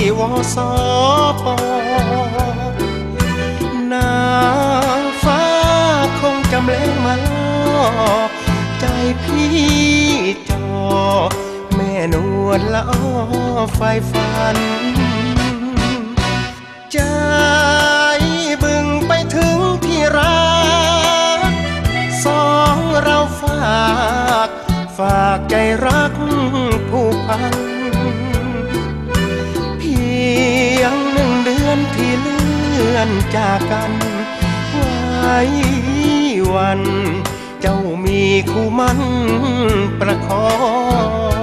ที่วสปนางฟ้าคงจำเล้งมาล่อใจพี่จอ แม่นวลละอ้อไฟฝัน ใจบึงไปถึงที่รัก สองเราฝาก ฝากใจรักผูกพัน จากกันไว้วัน เจ้ามีคู่มันประคอง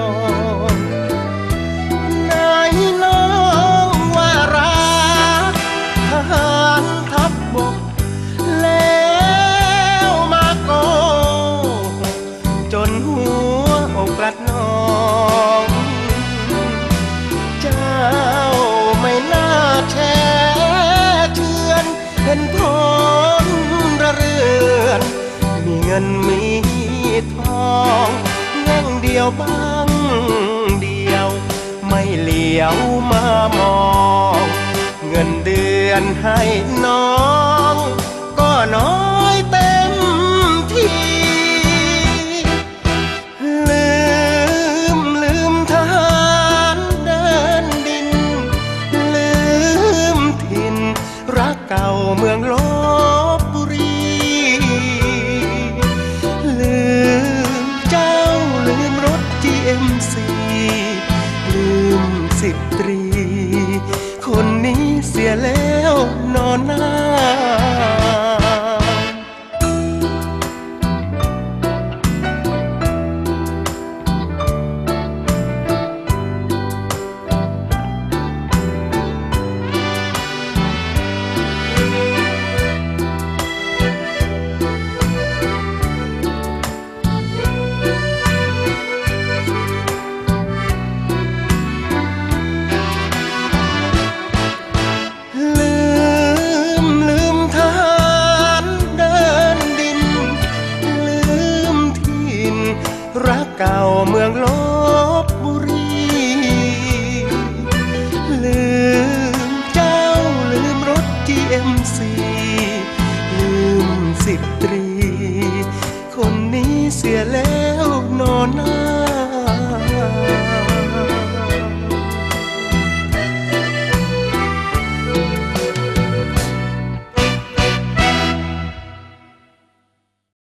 ระเรือนมีเงินมีทองแง่งเดียวบ้างเดียว ไม่เหลียวมามอง เงินเดือนให้น้อง ก็น้อยเต็มทีลืมลืมทหารเดินดิน ลืมถิ่นรักเก่าเมืองล ตรี คนนี้เสียแล้วนอนหน้า รักเก่าเมืองล